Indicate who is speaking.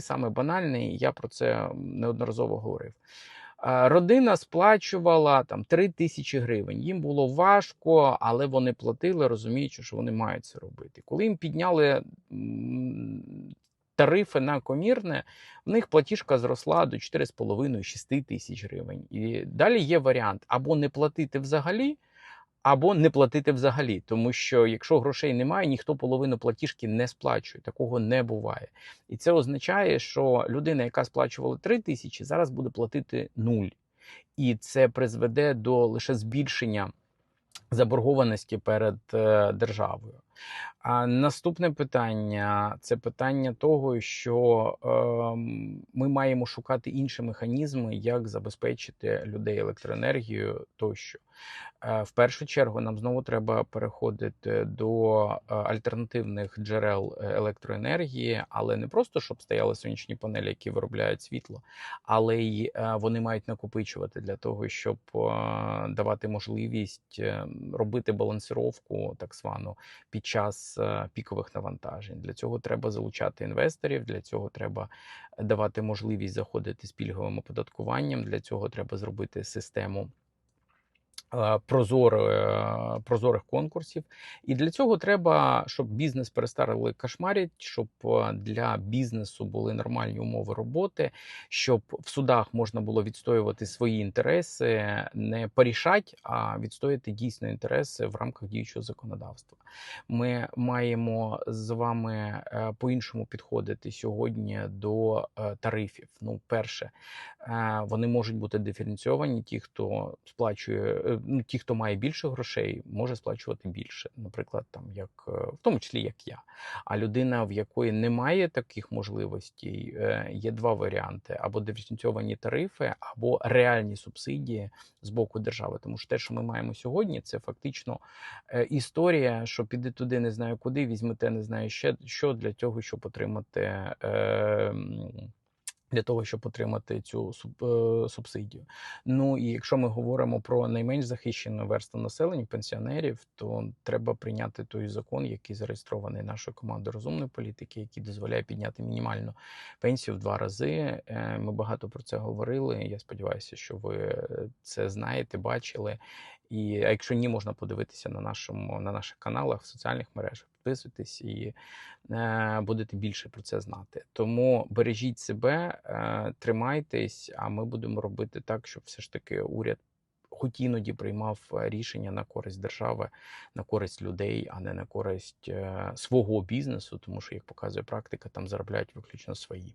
Speaker 1: саме банальний. Я про це неодноразово говорив. Е, Родина сплачувала там 3 тисячі гривень. Їм було важко, але вони платили, розуміючи, що вони мають це робити. Коли їм підняли тарифи на комірне, в них платіжка зросла до 4,5-6 тисяч гривень. І далі є варіант або не платити взагалі. Або не платити взагалі, тому що якщо грошей немає, ніхто половину платіжки не сплачує. Такого не буває. І це означає, що людина, яка сплачувала 3 тисячі, зараз буде платити нуль. І це призведе до лише збільшення заборгованості перед е, державою. А наступне питання це питання того, що ем, ми маємо шукати інші механізми, як забезпечити людей електроенергією тощо. Е, В першу чергу нам знову треба переходити до е, альтернативних джерел е, електроенергії, але не просто щоб стояли сонячні панелі, які виробляють світло, але й е, вони мають накопичувати для того, щоб е, давати можливість е, робити балансировку так звану під час е, пікових навантажень. Для цього треба залучати інвесторів. Для цього треба давати можливість заходити з пільговим оподаткуванням. Для цього треба зробити систему. Е, прозоро- е, Прозорих конкурсів, і для цього треба, щоб бізнес перестали кошмарити, щоб е, для бізнесу були нормальні умови роботи, щоб в судах можна було відстоювати свої інтереси, не порішати, а відстояти дійсно інтереси в рамках діючого законодавства. Ми маємо з вами по-іншому підходити сьогодні до тарифів. Ну, перше, вони можуть бути диференційовані. Ті, хто сплачує, ну ті, хто має більше грошей, може сплачувати більше. Наприклад, там як е, в тому числі як я. А людина, в якої немає таких можливостей, е, є два варіанти: або диференційовані тарифи, або реальні субсидії з боку держави. Тому що те, що ми маємо сьогодні, це фактично е, історія, що піди туди, не знаю куди, візьмете, не знаю ще що для того, щоб отримати. Для того щоб отримати цю е, субсидію. Ну і якщо ми говоримо про найменш захищену версту населення, пенсіонерів, то треба прийняти той закон, який зареєстрований нашою командою розумної політики, який дозволяє підняти мінімальну пенсію в два рази. Е, Ми багато про це говорили. Я сподіваюся, що ви це знаєте, бачили. І а якщо ні, можна подивитися на нашому на наших каналах в соціальних мережах. Підписуйтесь і е, будете більше про це знати. Тому бережіть себе, е, тримайтесь, а ми будемо робити так, щоб все ж таки уряд. Хоч іноді приймав е, рішення на користь держави, на користь людей, а не на користь е, свого бізнесу, тому що, як показує практика, там заробляють виключно свої.